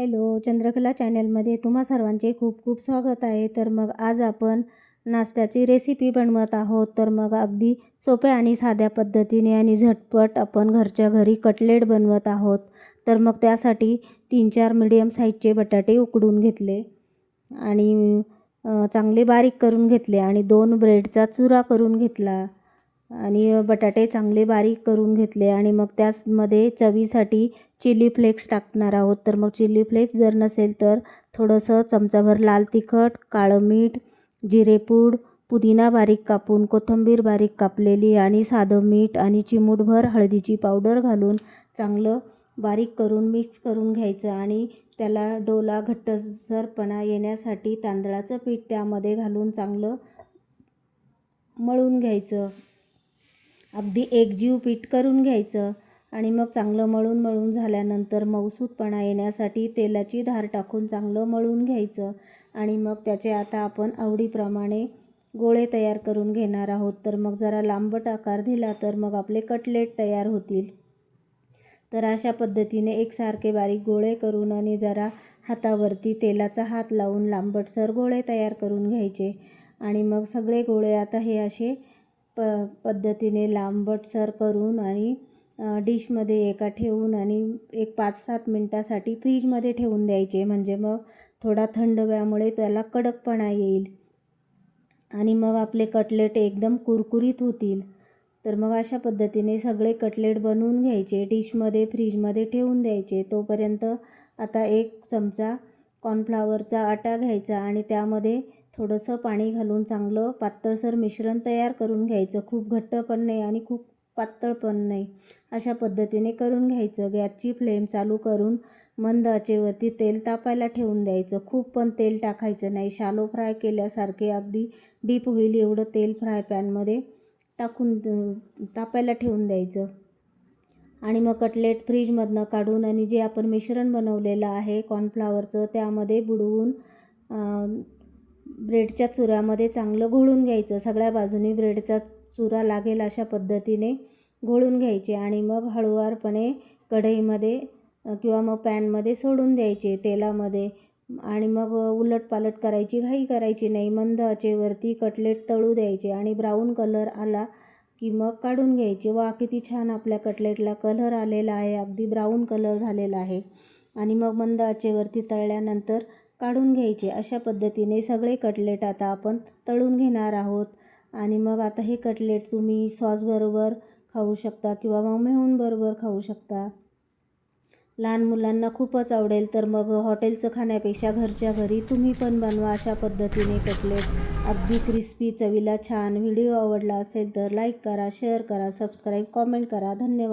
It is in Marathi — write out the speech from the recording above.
हॅलो चंद्रकला चॅनलमध्ये तुम्हा सर्वांचे खूप खूप स्वागत आहे. तर मग आज आपण नाश्त्याची रेसिपी बनवत आहोत. तर मग अगदी सोप्या आणि साध्या पद्धतीने आणि झटपट आपण घरच्या घरी कटलेट बनवत आहोत. तर मग त्यासाठी तीन चार मिडियम साईजचे बटाटे उकडून घेतले आणि चांगले बारीक करून घेतले आणि दोन ब्रेडचा चुरा करून घेतला. आणि बटाटे चांगले बारीक करून घेतले आणि मग त्याचमध्ये चवीसाठी चिली फ्लेक्स टाकणार आहोत. तर मग चिली फ्लेक्स जर नसेल तर थोडंसं चमचाभर लाल तिखट काळं मीठ जिरेपूड पुदिना बारीक कापून कोथिंबीर बारीक कापलेली आणि साधं मीठ आणि चिमूटभर हळदीची पावडर घालून चांगलं बारीक करून मिक्स करून घ्यायचं आणि त्याला डोला घट्टसरपणा येण्यासाठी तांदळाचं पीठ त्यामध्ये घालून चांगलं मळून घ्यायचं. अगदी एकजीव पीठ करून घ्यायचं आणि मग चांगलं मळून मळून झाल्यानंतर मऊसूतपणा येण्यासाठी तेलाची धार टाकून चांगलं मळून घ्यायचं आणि मग त्याचे आता आपण आवडीप्रमाणे गोळे तयार करून घेणार आहोत. तर मग जरा लांबट आकार दिला तर मग आपले कटलेट तयार होतील. तर अशा पद्धतीने एकसारखे बारीक गोळे करून आणि जरा हातावरती तेलाचा हात लावून लांबटसर गोळे तयार करून घ्यायचे. आणि मग सगळे गोळे आता हे असे प पद्धतीने लांबटसर करून आणि डिशमध्ये एका ठेवून आणि एक पाच सात मिनटासाठी फ्रीजमध्ये ठेवून द्यायचे. म्हणजे मग थोडा थंड व्यामुळे त्याला कडकपणा येईल. आणि मग आपले कटलेट एकदम कुरकुरीत होतील. तर मग अशा पद्धतीने सगळे कटलेट बनवून घ्यायचे. डिशमध्ये फ्रीजमध्ये ठेवून द्यायचे. तोपर्यंत आता एक चमचा कॉर्नफ्लावरचा आटा घ्यायचा आणि त्यामध्ये थोडंसं पाणी घालून चांगलं पातळसर मिश्रण तयार करून घ्यायचं. खूप घट्ट पण नाही आणि खूप पातळ पण नाही. अशा पद्धतीने करून घ्यायचं. गॅसची फ्लेम चालू करून मंद आचेवरती तेल तापायला ठेवून द्यायचं. खूप पण तेल टाकायचं नाही. शालो फ्राय केल्यासारखे अगदी डीप होईल एवढं तेल फ्राय पॅनमध्ये टाकून तापायला ठेवून द्यायचं. आणि मग कटलेट फ्रीजमधनं काढून आणि जे आपण मिश्रण बनवलेलं आहे कॉर्नफ्लावरचं त्यामध्ये बुडवून ब्रेडच्या चुऱ्यामध्ये चांगलं घोळून घ्यायचं. सगळ्या बाजूनी ब्रेडचा चुरा लागेल अशा पद्धतीने घोळून घ्यायचे आणि मग हळुवारपणे कढईमध्ये किंवा मग पॅनमध्ये सोडून द्यायचे तेलामध्ये. आणि मग उलटपालट करायची घाई करायची नाही. मंद आचेवरती कटलेट तळू द्यायचे आणि ब्राऊन कलर आला की मग काढून घ्यायचे. वा किती छान आपल्या कटलेटला कलर आलेला आहे. अगदी ब्राऊन कलर झालेला आहे. आणि मग मंद आचेवरती तळल्यानंतर काढून घ्यायचे. अशा पद्धतीने सगळे कटलेट आता आपण तळून घेणार आहोत. आणि मग आता हे कटलेट तुम्ही सॉसबरोबर खाऊ शकता किंवा मग मेहूनबरोबर खाऊ शकता. लहान मुलांना खूपच आवडेल. तर मग हॉटेलचं खाण्यापेक्षा घरच्या घरी तुम्ही पण बनवा अशा पद्धतीने कटलेट. अगदी क्रिस्पी चवीला छान. व्हिडिओ आवडला असेल तर लाईक करा शेअर करा सबस्क्राईब कॉमेंट करा. धन्यवाद.